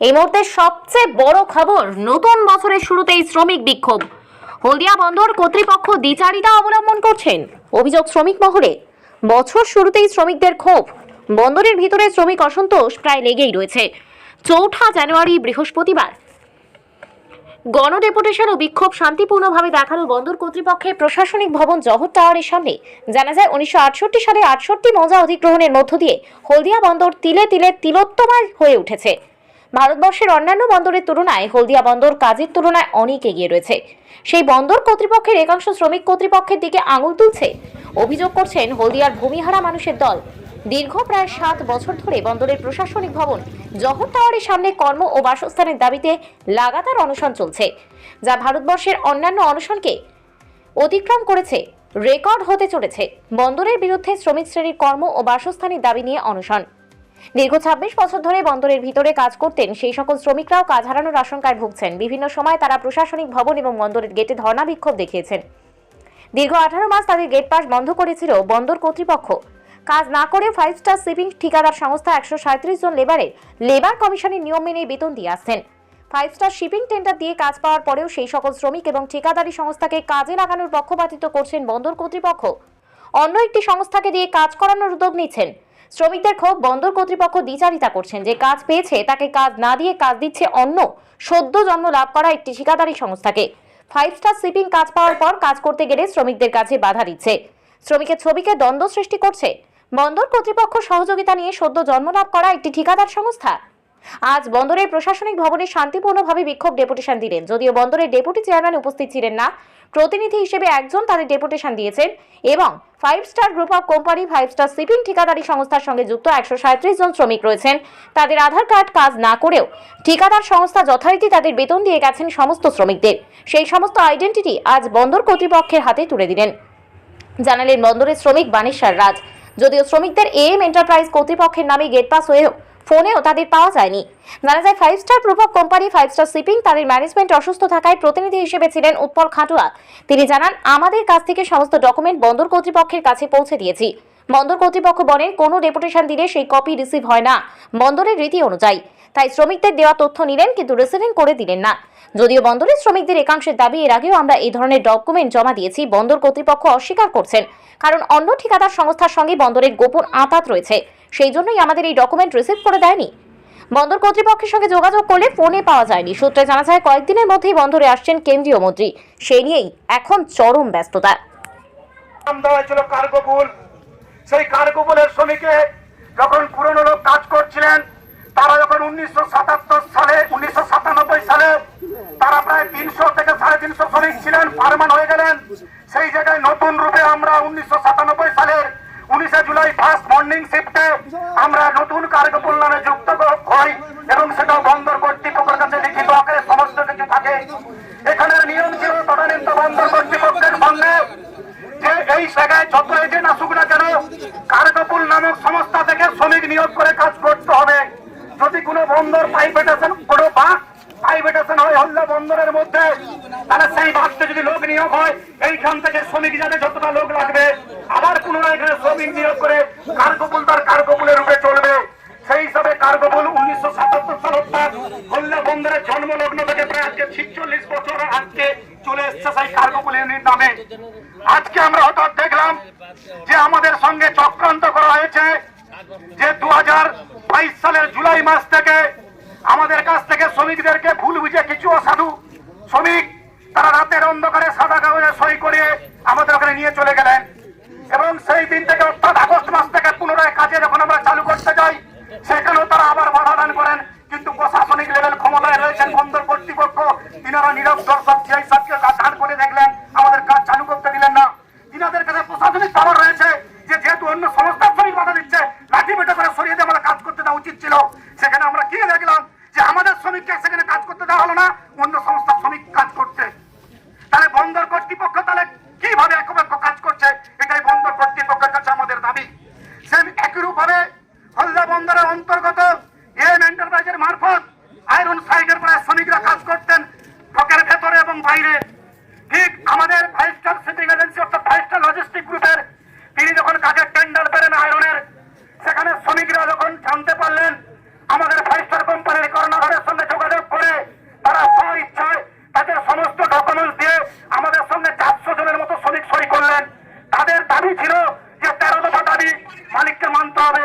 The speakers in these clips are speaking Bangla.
এই মুহূর্তে সবচেয়ে বড় খবর নতুন বছরের শুরুতেই শ্রমিক বিক্ষোভ। হলদিয়া বন্দর কর্তৃপক্ষ দ্বিচারিতা অবলম্বন করছেন। অভিযোগ শ্রমিক মহলে। বছর শুরুতেই শ্রমিকদের ক্ষোভ। বন্দরের ভিতরে শ্রমিক অসন্তোষ প্রায় লেগেই রয়েছে। চৌঠা জানুয়ারি, বৃহস্পতিবার। গণডেপুটেশন ও বিক্ষোভ শান্তিপূর্ণভাবে দেখানো বন্দর কর্তৃপক্ষের প্রশাসনিক ভবন জহর টাওয়ারের সামনে। জানা যায়, উনিশশো আটষট্টি সালে আটষট্টি মজা অধিগ্রহণের মধ্য দিয়ে হলদিয়া বন্দর তিলে তিলে তিলোত্তমার হয়ে উঠেছে। ভারতবর্ষের অন্যান্য বন্দরের তুলনায় হলদিয়া বন্দর কাজের তুলনায় অনেক এগিয়ে রয়েছে। সেই বন্দর কর্তৃপক্ষের একাংশ শ্রমিক কর্তৃপক্ষের দিকে আঙুল তুলছে। অভিযোগ করছেন, হলদিয়ার ভূমিহারা মানুষের দল। দীর্ঘ প্রায় সাত বছর ধরে বন্দরের প্রশাসনিক ভবন জহর টাওয়ারের সামনে কর্ম ও বাসস্থানের দাবিতে লাগাতার অনশন চলছে, যা ভারতবর্ষের অন্যান্য অনশনকে অতিক্রম করেছে, রেকর্ড হতে চলেছে। বন্দরের বিরুদ্ধে শ্রমিক শ্রেণির কর্ম ও বাসস্থানের দাবি নিয়ে অনশন। দীর্ঘ ছাব্বিশ বছর ধরে বন্দরের ভিতরে কাজ করতেন সেই সকল শ্রমিকরাও কাজ হারানোর আশঙ্কায় ভুগছেন। বিভিন্ন সময় তারা প্রশাসনিক ভবন এবং বন্দরের গেটে ধর্ণা বিক্ষোভ দেখিয়েছেন। দীর্ঘ আঠারো মাস তাদের গেট পাস বন্ধ করেছিল বন্দর কর্তৃপক্ষ। কাজ না করে ফাইভ স্টার শিপিং ঠিকাদার সংস্থা একশো জন লেবারের লেবার কমিশনের নিয়ম মেনে বেতন দিয়ে আসছেন। ফাইভ স্টার শিপিং টেন্ডার দিয়ে কাজ পাওয়ার পরেও সেই সকল শ্রমিক এবং ঠিকাদারি সংস্থাকে কাজে লাগানোর পক্ষপাতিত্ব করছেন বন্দর কর্তৃপক্ষ। অন্য একটি সংস্থাকে দিয়ে কাজ করানোর উদ্যোগ নিচ্ছেন শ্রমিকদের ক্ষোভ বন্দর কর্তৃপক্ষ দ্বিচারিতা করছেন। যে কাজ পেয়েছে, তাকে কাজ না দিয়ে কাজ দিচ্ছে অন্য সদ্য জন্ম লাভ করা একটি ঠিকাদারি সংস্থাকে। ফাইভ স্টার শিপিং কাজ পাওয়ার পর কাজ করতে গেলে শ্রমিকদের কাছে বাধা দিচ্ছে। শ্রমিকের ছবিকে দ্বন্দ্ব সৃষ্টি করছে। বন্দর কর্তৃপক্ষ সহযোগিতা নিয়ে সদ্য জন্মলাভ করা একটি ঠিকাদার সংস্থা। আজ বন্দরের প্রশাসনিক ভবনে শান্তিপূর্ণভাবে বিক্ষোভ ডেপুটেশন দিলেন। যদিও বন্দরের ডেপুটি চেয়ারম্যান উপস্থিত ছিলেন না প্রতিনিধি হিসেবে একজন তাদের ডেপুটেশন দিয়েছেন এবং five star group of company five star shipping ঠিকাদারি সংস্থার সঙ্গে যুক্ত একশো জন শ্রমিক রয়েছেন। তাদের আধার কার্ড কাজ না করেও ঠিকাদার সংস্থা যথারীতি তাদের বেতন দিয়ে গেছেন সমস্ত শ্রমিকদের। সেই সমস্ত আইডেন্টিটি আজ বন্দর কর্তৃপক্ষের হাতে তুলে দিলেন। জানালেন বন্দরের শ্রমিক বানেশ্বর রাজ। যদিও শ্রমিকদের এম এন্টারপ্রাইজ কর্তৃপক্ষের নামে গেট পাস হয়েও ফোনেও তাদের পাওয়া যায়নি। জানা যায় ফাইভ স্টার প্রভাব কোম্পানি ফাইভ স্টার শিপিং তাদের ম্যানেজমেন্ট অসুস্থ থাকায় প্রতিনিধি হিসেবে ছিলেন উৎপল খাটুয়া। তিনি জানান, আমাদের কাছ থেকে সমস্ত ডকুমেন্ট বন্দর কর্তৃপক্ষের কাছে পৌঁছে দিয়েছি। বন্দর কর্তৃপক্ষ বলেন, কোনো ডেপুটেশন দিলে সেই কপি রিসিভ হয় না। বন্দরের রীতি অনুযায়ী তাই শ্রমিকদের দেওয়া তথ্য নিলেন, কিন্তু রিসিভিং করে দিলেন না। যদিও বন্দরের শ্রমিকদের একাংশের দাবি, এর আগেও আমরা এই ধরনের ডকুমেন্ট জমা দিয়েছি, বন্দর কর্তৃপক্ষ অস্বীকার করছেন। কারণ অন্য ঠিকাদার সংস্থার সঙ্গে বন্দরের গোপন আঁতাত রয়েছে, সেই জন্যই আমাদের এই ডকুমেন্ট রিসিভ করে দেয়নি। বন্দর কর্তৃপক্ষের সঙ্গে যোগাযোগ করলে ফোনে পাওয়া যায়নি। সূত্রে জানা যায়, কয়েকদিনের মধ্যেই বন্দরে আসছেন কেন্দ্রীয় মন্ত্রী। সেই নিয়েই এখন চরম ব্যস্ততা। সেই কার্গোপুলের শ্রমিকে যখন করছিলেন তারা উনিশশো সালে, উনিশশো সাতানব্বই সালে তারা প্রায় তিনশো থেকে সাড়ে তিনশো শ্রমিক ছিলেন পারমান হয়ে গেলেন। সেই জায়গায় নতুন রূপে আমরা উনিশশো সাতানব্বই সালের উনিশে জুলাই ফার্স্ট মর্নিং শিফটে আমরা নতুন কার্গোপুল নামে যুক্ত হই এবং সেটা বন্দর কর্তৃপক্ষের কাছে লিখিত আকারে সমস্ত কিছু থাকে। এখানের নিয়ম ছিল তদানীন্ত বন্দর কর্তৃপক্ষের সঙ্গে যে এই জায়গায় যত এজেন্ট আসুক না কেন কারকপুল নামক সংস্থা থেকে শ্রমিক নিয়োগ করে কাজ যদি কোনো বন্দর প্রাইভেটেশন কোনো বাস প্রাইভেটেশন হয় হল্লা বন্দরের মধ্যে, তাহলে সেই বাসতে যদি লোক নিয়োগ হয়, এইখান থেকে শ্রমিক যাতে যতটা লোক লাগবে, আবার পুনরায় এখানে শ্রমিক নিয়োগ করে কার্গোপুল তার কার্গোপুলের রূপে চলবে। সেই হিসাবে কার্গোপুল উনিশশো সাতাত্তর সাল অর্থাৎ হল্লা বন্দরের জন্মলগ্ন থেকে প্রায় আজকে ছিচল্লিশ বছর আজকে চলে এসছে সেই কার্গোপুল ইউনিট নামে। আজকে আমরা হঠাৎ দেখলাম যে আমাদের সঙ্গে চক্রান্ত করা হয়েছে, যে দু হাজার সালের জুলাই মাস থেকে আমাদের কাছ থেকে শ্রমিকদেরকে ভুল বুঝে কিছু অসাধু শ্রমিক তারা রাতের অন্ধকারে সাদা কাগজে সই করিয়ে আমাদের ওখানে নিয়ে চলে গেলেন। এবং সেই দিন থেকে অর্থাৎ আগস্ট মাস থেকে পুনরায় কাজে যখন আমরা চালু করতে যাই, সেখানেও তারা আবার বাধা দান করেন। কিন্তু প্রশাসনিক লেভেল ক্ষমতায় রয়েছেন বন্দর কর্তৃপক্ষ, তিনারা নীরব দর্শক, সেই সবকে দান করে দেখলেন, আমাদের কাজ চালু করতে দিলেন না। তিনাদের কাছে প্রশাসনিক পাওয়ার রয়েছে যে যেহেতু অন্য সংস্থার শ্রমিক বাধা দিচ্ছে লাঠি বেটা করে সরিয়ে দিয়ে আমাদের কাজ করতে দেওয়া উচিত ছিল। সেখানে আমরা কি দেখলাম যে আমাদের শ্রমিককে সেখানে কাজ করতে দেওয়া হলো না, অন্য সংস্থার শ্রমিক কাজ করছে। তাহলে বন্দর কর্তৃপক্ষ তাহলে কীভাবে একপক্ষ কাজ করছে? এটাই বন্দর কর্তৃপক্ষের কাছে আমাদের দাবি। সেম একরূপ ভাবে হলদা বন্দরের অন্তর্গত এম এন্টারপ্রাইজের মারফত আয়রন সাইডের প্রায় শ্রমিকরা কাজ করতেন টকের ভেতরে এবং বাইরে। ঠিক আমাদের ফাইভ স্টার শিপিং এজেন্সি অর্থাৎ ফাইভ স্টার লজিস্টিক গ্রুপের তিনি যখন কাজের টেন্ডার পেলেন আয়রনের এখানে শ্রমিকরা যখন জানতে পারলেন আমাদের ফাইভ স্টার কোম্পানির কর্ণধারের সঙ্গে যোগাযোগ করে তারা স্ব ইচ্ছায় তাদের সমস্ত ডকুমেন্টস দিয়ে আমাদের সঙ্গে চারশো জনের মতো শ্রমিক সই করলেন। তাদের দাবি ছিল যে তেরো দফা দাবি মালিককে মানতে হবে।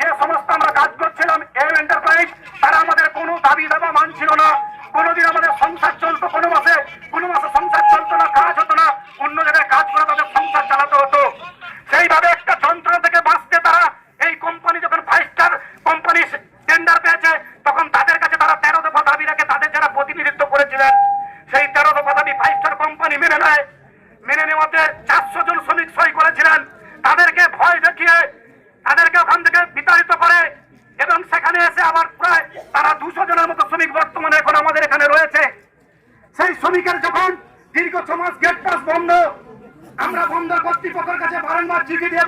যে সমস্ত আমরা কাজ করছিলাম এম এন্টারপ্রাইজ তারা আমাদের কোনো দাবি দাবা মানছিল না। কোনোদিন আমাদের সংসার চলতো কোনো মাসে কোনো মাসে সংসার চলতো না, কাজ হতো না। অন্য জায়গায় কাজ করে তাদের সংসার চালাতে হতো। সেইভাবে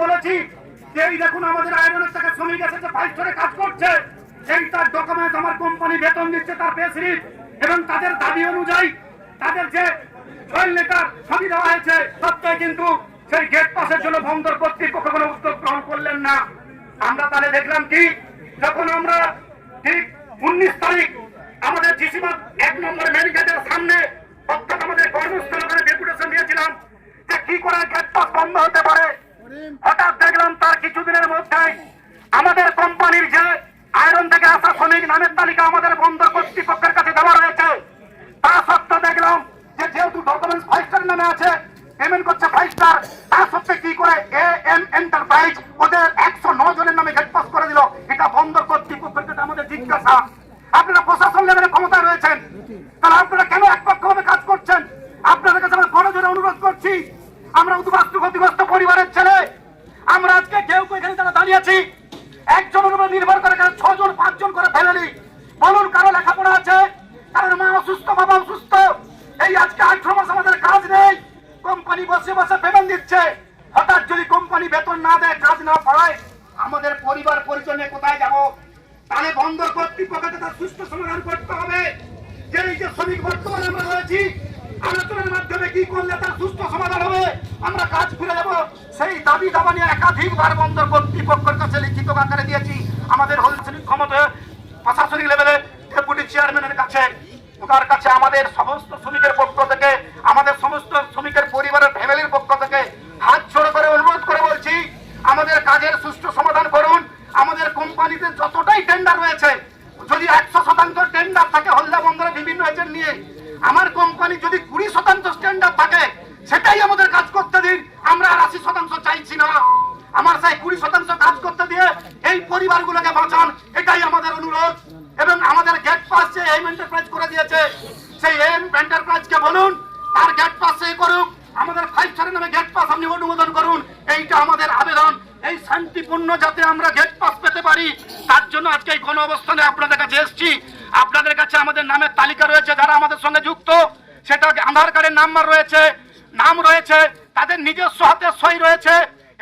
বলেছি যে এই দেখুন আমাদের আয়রনের টাকা শ্রমিক এসেছে ফাইভ স্টারে কাজ করছে। এই তার ডকুমেন্ট আমার কোম্পানি বেতন দিচ্ছে, তার পে স্লিপ এবং তাদের দাবি অনুযায়ী তাদের যে সত্ত্বেও কিন্তু সেই গেট জন্য না। আমরা তাহলে দেখলাম যখন আমরা ঠিক উনিশ তারিখ আমাদের এক মেন গেটের সামনে আমাদের ডেপুটেশন দিয়েছিলাম যে কি করে গেট পাস বন্ধ হতে পারে। হঠাৎ দেখলাম তার কিছুদিনের মধ্যেই আমাদের কোম্পানির যে আয়রন থেকে আসা শ্রমিক নামের তালিকা আমাদের বন্দর কর্তৃপক্ষের কাছে দেওয়া রয়েছে, তা সত্ত্বেও দেখলাম যে যেহেতু ডকুমেন্টস ফাইভ স্টার নামে আছে পেমেন্ট করছে ফাইভ স্টার তা সত্ত্বেও কি করে এ এম এন্টারপ্রাইজ ওদের একশো ন জনের নামে গেট পাস করে দিল, এটা বন্দর কর্তৃপক্ষের কাছে আমাদের জিজ্ঞাসা। আপনারা প্রশাসন লেভেলে ক্ষমতা রয়েছেন, তাহলে আপনারা কেন একপক্ষভাবে কাজ করছেন? আপনাদের কাছে আমরা করজোরে অনুরোধ করছি, আমরা উদ্বাস্তু ক্ষতিগ্রস্ত পরিবারের ছেলে আমরা আজকে কেউ যারা একজনের উপর নির্ভর করে এখানে ছজন, পাঁচজন করে ফেলেনি। বলুন কারও লেখাপড়া আছে? কারোর মা অসুস্থ, বাবা অসুস্থ? এই আজকে আঠারো মাস আমাদের কাজ নেই। কোম্পানি বসে বসে পেমেন্ট দিচ্ছে। হঠাৎ যদি কোম্পানি বেতন না দেয়, কাজ না পায়, আমাদের পরিবার পরিচয় কোথায় যাব? তাহলে বন্দর কর্তৃপক্ষকে তার সুস্থ সমাধান করতে হবে। যে এই যে শ্রমিক বর্তমানে আমরা রয়েছি, আলোচনার মাধ্যমে কি করলে তার সুস্থ সমাধান হবে? আমরা কাজ ফিরে যাব সেই দাবি দাবা নিয়ে একাধিকবার বন্দর কর্তৃপক্ষের কাছে লিখিত আকারে দিয়েছি। আমাদের হোলসেলিং ক্ষমতা প্রশাসনিক লেভেলে ডেপুটি চেয়ারম্যানের কাছে। ওনার কাছে আমাদের সমস্ত শ্রমিকের পক্ষ থেকে, আমাদের সমস্ত শ্রমিকের পরিবারের ফ্যামিলির পক্ষ থেকে হাত জোড়ো করে অনুরোধ করে বলছি, আমাদের কাজের সুষ্ঠু সমাধান করুন। আমাদের কোম্পানিতে যতটাই টেন্ডার রয়েছে, যদি একশো শতাংশ টেন্ডার থাকে, হলদা বন্দরে বিভিন্ন এজেন্ট নিয়ে। আমার কোম্পানি যদি কুড়ি শতাংশ টেন্ডার থাকে সেটাই আমাদের কাজ করতে দিন। আমরা আর আশি শতাংশ চাইছি না। আমার সেই কুড়ি শতাংশ কাজ করতে দিয়ে এই পরিবারগুলোকে বাঁচান। এটাই আমাদের অনুরোধ। এবং আমাদের গেট পাস যে এম এন্টারপ্রাইজ করে দিয়েছে, সেই এম এন্টারপ্রাইজকে বলুন, তার গেট পাস সে করুক। আমাদের ফাইভ স্টারের নামে গেট পাস আপনি অনুমোদন করুন। এইটা আমাদের আবেদন। এই শান্তিপূর্ণ যাতে আমরা গেট পাস পেতে পারি, তার জন্য আজকে এই গণ অবস্থানে আপনাদের কাছে এসেছি। আপনাদের কাছে আমাদের নামের তালিকা রয়েছে, যারা আমাদের সঙ্গে যুক্ত সেটা আধার কার্ডের নাম্বার রয়েছে। নাম রয়েছে, তাদের নিজস্ব হাতে সই রয়েছে,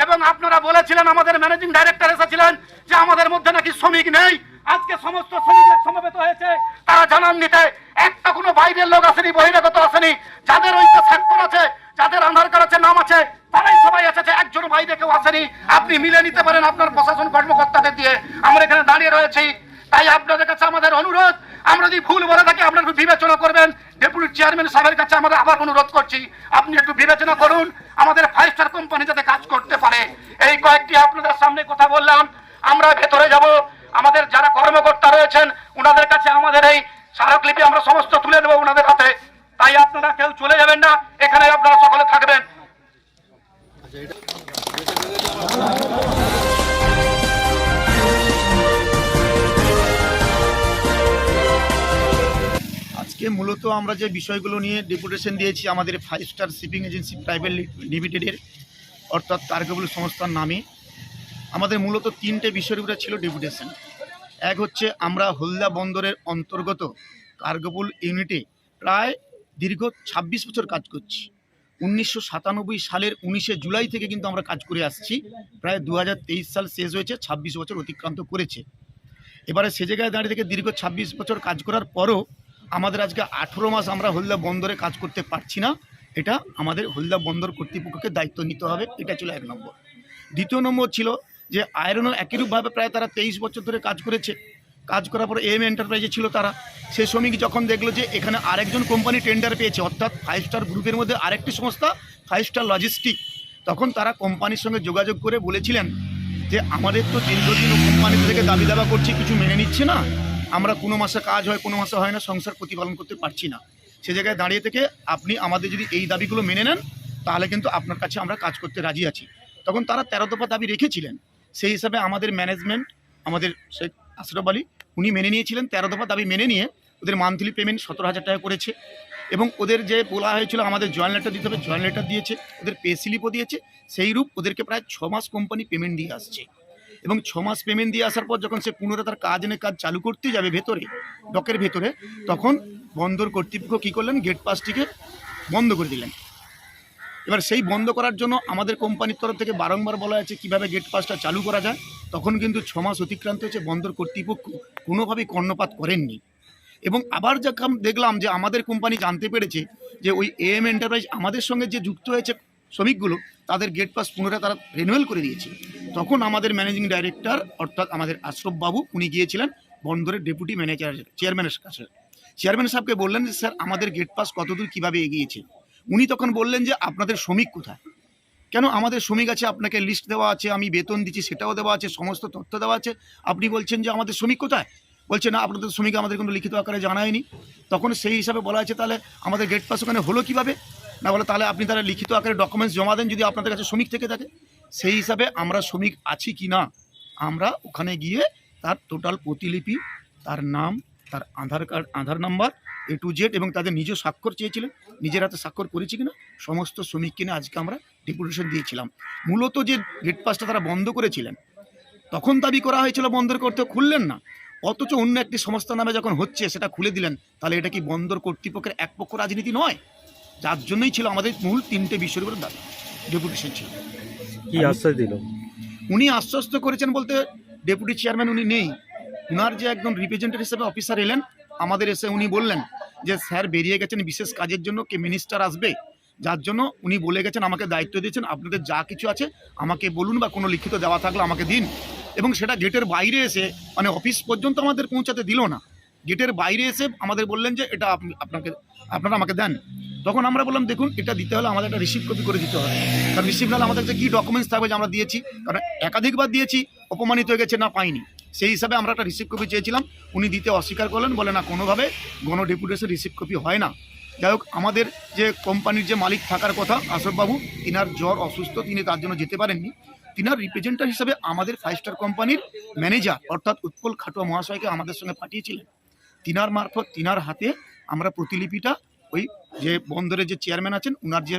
এবং আপনারা বলেছিলেন আমাদের ম্যানেজিং ডাইরেক্টর এসেছিলেন যে আমাদের মধ্যে নাকি শ্রমিক নেই। আজকে সমস্ত শ্রমিকের সমবেত হয়েছে, তারা জানান নিতে। একটা কোনো বাইরের লোক আসেনি, বহিরাগত আসেনি। যাদের ওইটা সেক্টর আছে, যাদের আধার কার্ড আছে, নাম আছে, তারাই সবাই এসেছে। একজন বাইরে কেউ আসেনি। আপনি মিলে নিতে পারেন আপনার প্রশাসন কর্মকর্তাদের দিয়ে। আমরা এখানে দাঁড়িয়ে রয়েছি। তাই আপনাদের কাছে আমাদের অনুরোধ আমরা যদি ভুল বলে থাকি, আপনারা একটু বিবেচনা করবেন। ডেপুটি চেয়ারম্যান সাহেবের কাছে আমরা আবার অনুরোধ করছি, আপনি একটু বিবেচনা করুন, আমাদের ফাইভ স্টার কোম্পানি যাতে কাজ করতে পারে। এই কয়েকটি আপনাদের সামনে কথা বললাম, আমরা ভেতরে যাব। আমাদের যারা কর্মকর্তা রয়েছেন ওনাদের কাছে আমাদের এই স্মারকলিপি আমরা সমস্ত তুলে দেবো ওনাদের হাতে। তাই আপনারা কেউ চলে যাবেন না। আমরা যে বিষয়গুলো নিয়ে ডেপুটেশন দিয়েছি, আমাদের five star shipping agency private লিমিটেডের অর্থাৎ কার্গোবল সংস্থার নামে, আমাদের মূলত তিনটে বিষয়ের উপরে ছিল ডেপুটেশন এক হচ্ছে আমরা হলদা বন্দরের অন্তর্গত কার্গোবল ইউনিটে প্রায় দীর্ঘ ২৬ বছর কাজ করছি। উনিশশো সাতানব্বই সালের উনিশে জুলাই থেকে কিন্তু আমরা কাজ করে আসছি। প্রায় দু হাজার তেইশ সাল শেষ হয়েছে ২৬ বছর অতিক্রান্ত করেছে। এবারে সে জায়গায় দাঁড়িয়ে থেকে দীর্ঘ ২৬ বছর কাজ করার পরও আমাদের আজকে আঠেরো মাস আমরা হলদা বন্দরে কাজ করতে পারছি না। এটা আমাদের হলদা বন্দর কর্তৃপক্ষকে দায়িত্ব নিতে হবে, এটা ছিল এক নম্বর। দ্বিতীয় নম্বর ছিল যে আয়রনও একইরূপভাবে প্রায় তারা তেইশ বছর ধরে কাজ করেছে। কাজ করার পর এম এন্টারপ্রাইজে ছিল তারা। সে শ্রমিক যখন দেখল যে এখানে আরেকজন কোম্পানি টেন্ডার পেয়েছে, অর্থাৎ ফাইভ স্টার গ্রুপের মধ্যে আরেকটি সংস্থা, ফাইভ স্টার লজিস্টিক, তখন তারা কোম্পানির সঙ্গে যোগাযোগ করে বলেছিলেন যে আমাদের তো দীর্ঘদিন কোম্পানি থেকে দাবি দাবা করছি, কিছু মেনে নিচ্ছে না। আমরা কোনো মাসে কাজ হয়, কোনো মাসে হয় না, সংসার প্রতিপালন করতে পারছি না। সে জায়গায় দাঁড়িয়ে থেকে আপনি আমাদের যদি এই দাবিগুলো মেনে নেন, তাহলে কিন্তু আপনার কাছে আমরা কাজ করতে রাজি আছি। তখন তারা তেরো দফা দাবি রেখেছিলেন। সেই হিসাবে আমাদের ম্যানেজমেন্ট আমাদের শেখ আশরফ আলী, উনি মেনে নিয়েছিলেন, তেরো দফা দাবি মেনে নিয়ে ওদের মান্থলি পেমেন্ট সতেরো হাজার টাকা করেছে। এবং ওদের যে বলা হয়েছিল, আমাদের জয়েন্ট লেটার দিতে হবে জয়েন্ট লেটার দিয়েছে, ওদের পে স্লিপও দিয়েছে। সেই রূপ ওদেরকে প্রায় ছ মাস কোম্পানি পেমেন্ট দিয়ে আসছে। এবং ছ মাস পেমেন্ট দিয়ে আসার পর যখন সে পুনরায় তার কাজ এনে কাজ চালু করতে যাবে ভেতরে ডকের ভেতরে, তখন বন্দর কর্তৃপক্ষ কী করলেন? গেট পাসটিকে বন্ধ করে দিলেন। এবার সেই বন্ধ করার জন্য আমাদের কোম্পানির তরফ থেকে বারংবার বলা হয়েছে কীভাবে গেট পাসটা চালু করা যায়। তখন কিন্তু ছ মাস অতিক্রান্ত হয়েছে, বন্দর কর্তৃপক্ষ কোনোভাবেই কর্ণপাত করেননি। এবং আবার যখন দেখলাম যে আমাদের কোম্পানি জানতে পেরেছে যে ওই এএম এন্টারপ্রাইজ আমাদের সঙ্গে যে যুক্ত হয়েছে শ্রমিকগুলো তাদের গেট পাস পুনরায় তারা রিনুয়াল করে দিয়েছে। তখন আমাদের ম্যানেজিং ডাইরেক্টর অর্থাৎ আমাদের আশরফ বাবু, উনি গিয়েছিলেন বন্দরের ডেপুটি ম্যানেজার চেয়ারম্যানের কাছে। চেয়ারম্যান সাহেবকে বললেন যে, স্যার, আমাদের গেট পাস কতদূর কীভাবে এগিয়েছে? উনি তখন বললেন যে, আপনাদের শ্রমিক কোথায়? কেন? আমাদের শ্রমিক আছে, আপনাকে লিস্ট দেওয়া আছে, আমি বেতন দিচ্ছি, সেটাও দেওয়া আছে, সমস্ত তথ্য দেওয়া আছে। আপনি বলছেন যে, আমাদের শ্রমিক কোথায়? বলছে, না, আপনাদের শ্রমিক আমাদের কোনো লিখিত আকারে জানায়নি। তখন সেই হিসাবে বলা হয়েছে, তাহলে আমাদের গেট পাস ওখানে হলো কীভাবে? না বলে তাহলে আপনি তারা লিখিত আকারে ডকুমেন্টস জমা দেন যদি আপনাদের কাছে শ্রমিক থেকে থাকে? সেই হিসাবে আমরা শ্রমিক আছি কি না? আমরা ওখানে গিয়ে তার টোটাল প্রতিলিপি, তার নাম, তার Aadhaar card, Aadhaar number A to Z এবং তাদের নিজ স্বাক্ষর চেয়েছিলেন। নিজের হাতে স্বাক্ষর করেছি কিনা? সমস্ত শ্রমিক কিনে আজকে আমরা ডেপুটেশন দিয়েছিলাম। মূলত যে গেট পাসটা তারা বন্ধ করেছিলেন, তখন দাবি করা হয়েছিল বন্দর করতে খুললেন না। অথচ অন্য একটি সংস্থা নামে যখন হচ্ছে, সেটা খুলে দিলেন, তাহলে এটা কি বন্দর কর্তৃপক্ষের একপক্ষ রাজনীতি নয়? যার জন্যই ছিল আমাদের মূল তিনটে বিষয়ের উপরে দাবি ডেপুটেশন ছিল কি আশ্বাস দিল? উনি আশ্বস্ত করেছেন বলতে ডেপুটি চেয়ারম্যান উনি নেই। উনার যে একজন রিপ্রেজেন্টেটিভ হিসেবে অফিসার এলেন আমাদের এসে উনি বললেন যে স্যার বেরিয়ে গেছেন বিশেষ কাজের জন্য কে মিনিস্টার আসবে? যার জন্য উনি বলে গেছেন আমাকে দায়িত্ব দিয়েছেন আপনাদের যা কিছু আছে আমাকে বলুন বা কোনো লিখিত দেওয়া থাকলে আমাকে দিন। এবং সেটা গেটের বাইরে এসে মানে অফিস পর্যন্ত আমাদের পৌঁছাতে দিল না। গেটের বাইরে এসে আমাদের বললেন যে এটা আপনি আপনাকে আপনারা আমাকে দেন। তখন আমরা বললাম, দেখুন, এটা দিতে হলে আমাদের একটা রিসিভ কপি করে দিতে হবে। কারণ রিসিভ নাহলে আমাদের কী ডকুমেন্টস থাকবে যে আমরা দিয়েছি? কারণ একাধিকবার দিয়েছি, অপমানিত হয়ে গেছে না পাইনি। সেই হিসাবে আমরা একটা রিসিভ কপি চেয়েছিলাম, উনি দিতে অস্বীকার করলেন, বলে না, কোনোভাবে গণ ডেপুটেশন রিসিভ কপি হয় না। যাই হোক, আমাদের যে কোম্পানির যে মালিক থাকার কথা, আশোকবাবু, তিনার জ্বর অসুস্থ, তিনি তার জন্য যেতে পারেননি। তিনার রিপ্রেজেন্টার হিসাবে আমাদের ফাইভ স্টার কোম্পানির ম্যানেজার অর্থাৎ উৎপল খাটুয়া মহাশয়কে আমাদের সঙ্গে পাঠিয়েছিলেন। তিনার মারফত, তিনার হাতে আমরা প্রতিলিপিটা ওই যে বন্দরের যে চেয়ারম্যান আছেন উনার যে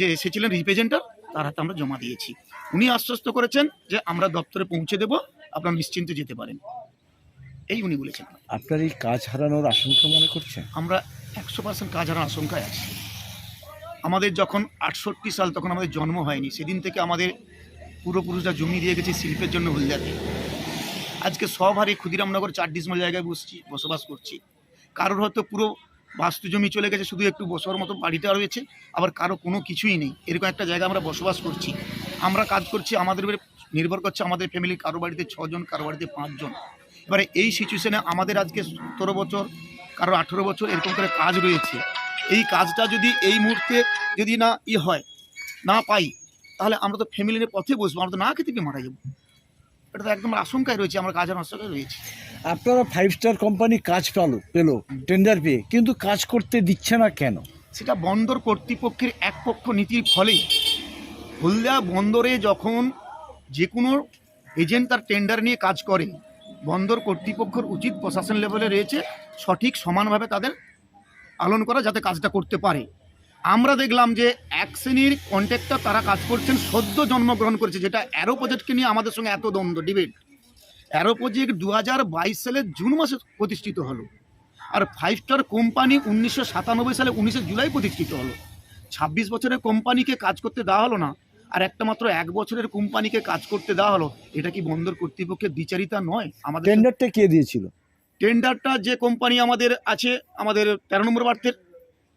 যে এসেছিলেন রিপ্রেজেন্টার তার হাতে আমরা জমা দিয়েছি। উনি আশ্বস্ত করেছেন যে আমরা দপ্তরে পৌঁছে দেব আপনারা নিশ্চিন্তে যেতে পারেন। এই উনি বলেছেন। আপনার এই কাজ হারানোর আশঙ্কা মনে করছেন? আমরা একশো পার্সেন্ট কাজ হারানোর আশঙ্কায় আছি। আমাদের যখন আটষট্টি সাল তখন আমাদের জন্ম হয়নি সেদিন থেকে আমাদের পূর্বপুরুষরা জমি দিয়ে গেছে শিল্পের জন্য হলদিয়াতে। আজকে সব হারিয়ে ক্ষুদিরামনগর চার ডিসমাল জায়গায় বসছি বসবাস করছি। কারোর হয়তো পুরো বাস্তু জমি চলে গেছে, শুধু একটু বসবার মতো বাড়িটা রয়েছে, আবার কারও কোনো কিছুই নেই। এরকম একটা জায়গায় আমরা বসবাস করছি। আমরা কাজ করছি, আমাদের নির্ভর করছে আমাদের ফ্যামিলি কারও বাড়িতে ছজন, কারও বাড়িতে পাঁচজন। এবারে এই সিচুয়েশনে আমাদের আজকে সতেরো বছর, কারও আঠেরো বছর এরকম করে কাজ রয়েছে। এই কাজটা যদি এই মুহূর্তে যদি না ই হয়, না পাই, তাহলে আমরা তো ফ্যামিলি নিয়ে পথে বসবো, আমরা তো না খেতে মারা যাব। এটা তো একদম আশঙ্কায় রয়েছে, আমরা কাজের আশঙ্কায় রয়েছে। আপনারা ফাইভ স্টার কোম্পানি কাজ পেল পেল টেন্ডার পেয়ে, কিন্তু কাজ করতে দিচ্ছে না কেন? সেটা বন্দর কর্তৃপক্ষের এক পক্ষ নীতির ফলেই। হলদিয়া বন্দরে যখন যে কোনো এজেন্ট তার টেন্ডার নিয়ে কাজ করে, বন্দর কর্তৃপক্ষের উচিত প্রশাসন লেভেলে রয়েছে, সঠিক সমানভাবে তাদের পালন করা যাতে কাজটা করতে পারে। আমরা দেখলাম যে এক শ্রেণির কন্ট্রাক্টর তারা কাজ করছেন, সদ্য জন্মগ্রহণ করেছে, যেটা অ্যারো প্রজেক্টকে নিয়ে আমাদের সঙ্গে এত দ্বন্দ্ব ডিবেট অ্যারো প্রজেক্ট দু হাজার বাইশ সালের জুন মাসে প্রতিষ্ঠিত হলো। আর ফাইভ স্টার কোম্পানি উনিশশো সাতানব্বই সালে উনিশে জুলাই প্রতিষ্ঠিত হলো। ছাব্বিশ বছরের কোম্পানিকে কাজ করতে দেওয়া হলো না আর একটা মাত্র এক বছরের কোম্পানিকে কাজ করতে দেওয়া হলো এটা কি বন্দর কর্তৃপক্ষের দ্বিচারিতা নয়? আমাদের টেন্ডারটা কে দিয়েছিল? টেন্ডারটা যে কোম্পানি আমাদের আছে আমাদের তেরো নম্বর বার্থের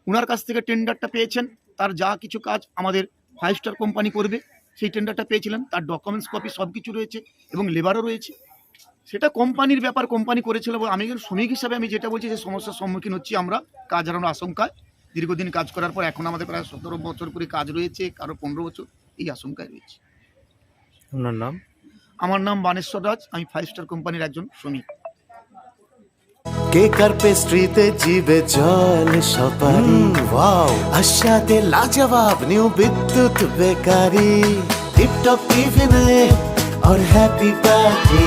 ওনার কাছ থেকে টেন্ডারটা পেয়েছেন। তার যা কিছু কাজ আমাদের ফাইভ স্টার কোম্পানি করবে সেই টেন্ডারটা পেয়েছিলেন। তার ডকুমেন্টস কপি সব কিছু রয়েছে এবং লেবারও রয়েছে। সেটা কোম্পানির ব্যাপার কোম্পানি করেছিল এবং আমি একজন শ্রমিক হিসাবে আমি যেটা বলছি যে সমস্যার সম্মুখীন হচ্ছি আমরা কাজ হারানোর আশঙ্কায় দীর্ঘদিন কাজ করার পর এখন আমাদের প্রায় সতেরো বছর করে কাজ রয়েছে কারো পনেরো বছর এই আশঙ্কায় রয়েছে আপনার নাম আমার নাম বানেশ্বর রাজ আমি ফাইভ স্টার কোম্পানির একজন শ্রমিক কেক আর পেস্ট্রিতে জিবে জল সপারি ওয়াও আশাতে লাজবাব নিউ বিদ্যুৎ বেকারি টিপটপ টিফিনে और हैप्पी पार्टी